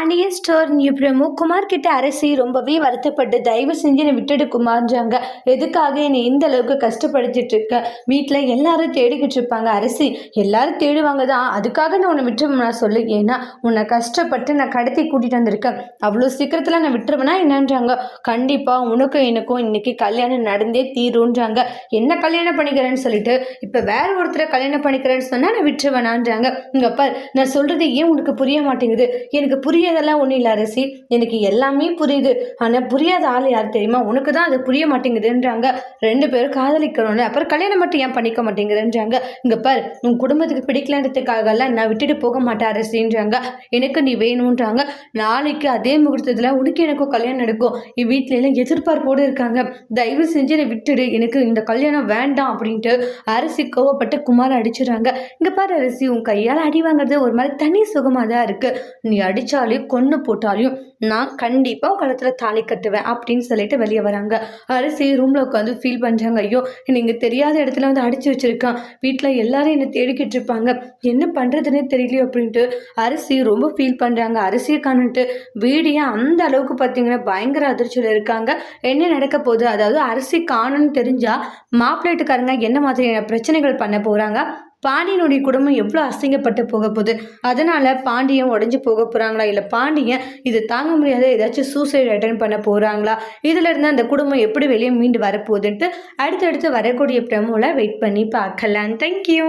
Pandian store new பிரமு குமார் கிட்ட அரசி ரொம்பவே வருத்தப்பட்டு தயவு செஞ்சு என்னை விட்டுடு குமார்ஞ்சாங்க எதுக்காக என்னை இந்த அளவுக்கு கஷ்டப்படுத்திட்டு இருக்க? வீட்டில் எல்லாரும் தேடிக்கிட்டு இருப்பாங்க. அரசி எல்லாரும் தேடுவாங்க தான். அதுக்காக நான் உன்னை விட்டுருவேன் நான் சொல்லு. ஏன்னா உன்னை கஷ்டப்பட்டு நான் கடத்தி கூட்டிகிட்டு வந்திருக்கேன். அவ்வளோ சீக்கிரத்தில் நான் விட்டுருவேனா என்னன்றாங்க. கண்டிப்பாக உனக்கும் எனக்கும் இன்னைக்கு கல்யாணம் நடந்தே தீருன்றாங்க என்ன கல்யாணம் பண்ணிக்கிறேன்னு சொல்லிட்டு இப்போ வேற ஒருத்தரை கல்யாணம் பண்ணிக்கிறேன்னு சொன்னால் நான் விட்டுருவேனான்றாங்க. இங்கே பார் நான் சொல்கிறது ஏன் உனக்கு புரிய மாட்டேங்குது? எனக்கு புரியதெல்லாம் ஒன்றும் இல்லை அரசி. எனக்கு எல்லாமே புரியுது. ஆனால் புரியாத ஆள் யார் தெரியுமா? உனக்கு தான் அது புரிய மாட்டேங்குதுன்றாங்க. ரெண்டு பேரும் காதலிக்கணும்னு. அப்புறம் கல்யாணம் மட்டும் ஏன் பண்ணிக்க மாட்டேங்குதுன்றாங்க. இங்கே பார் உன் குடும்பத்துக்கு பிடிக்கலன்றதுக்காகலாம் நான் விட்டுட்டு போக மாட்டேன் அரசின்றாங்க. எனக்கு நீ வேணுன்றாங்க. நாளைக்கு அதே முகூர்த்தத்தில் உனக்கு எனக்கும் கல்யாணம் நடக்கும். என் வீட்டில எல்லாம் எதிர்பார்ப்போடு இருக்காங்க. தயவு செஞ்சு என்னை விட்டுடு. எனக்கு இந்த கல்யாணம் வேண்டாம் அப்படின்ட்டு அரசி கோவப்பட்டு குமார் அடிச்சிடுறாங்க இங்கே பாரு அரசி உன் கையால் அடி வாங்குறது ஒரு மாதிரி தனி சுகமாக தான் இருக்குது நீ அடித்தாலே கொன்று போட்டாலையும் நான் கண்டிப்பாக கழுத்தில் தாலி கட்டுவேன் அப்படின்னு சொல்லிட்டு வெளியே வராங்க. அரசி ரூமில் உட்காந்து ஃபீல் பண்ணுறாங்க ஐயோ நீங்கள் தெரியாத இடத்துல வந்து அடித்து வச்சுருக்கான். வீட்டில் எல்லாரும் என்னை தேடிக்கிட்டு இருப்பாங்க. என்ன பண்ணுறதுன்னே தெரியலையோ அப்படின்ட்டு அரிசி ரொம்ப ஃபீல் பண்ணுறாங்க அரிசியை காணுன்ட்டு வீடியோ அந்த அளவுக்கு பார்த்தீங்கன்னா பயங்கர அதிர்ச்சியில் இருக்காங்க. என்ன நடக்க போகுது? அதாவது அரிசி காணுன்னு தெரிஞ்சால் மாப்பிள்ளைட்டுக்காரங்க என்ன மாதிரியான பிரச்சனைகள் பண்ண போகிறாங்க பாண்டியனுடைய குடும்பம் எவ்வளோ அசிங்கப்பட்டு போக போகுது? அதனால் பாண்டியன் உடஞ்சி போக போகிறாங்களா இல்லை பாண்டியன் இது தாங்க முடியாத ஏதாச்சும் சூசைட் அட்டன் பண்ண போகிறாங்களா இதிலிருந்து அந்த குடும்பம் எப்படி வெளியே மீண்டு வரப்போகுதுன்ட்டு அடுத்தடுத்து வரக்கூடிய பிரமோவில் வெயிட் பண்ணி பார்க்கலாம். தேங்க்யூ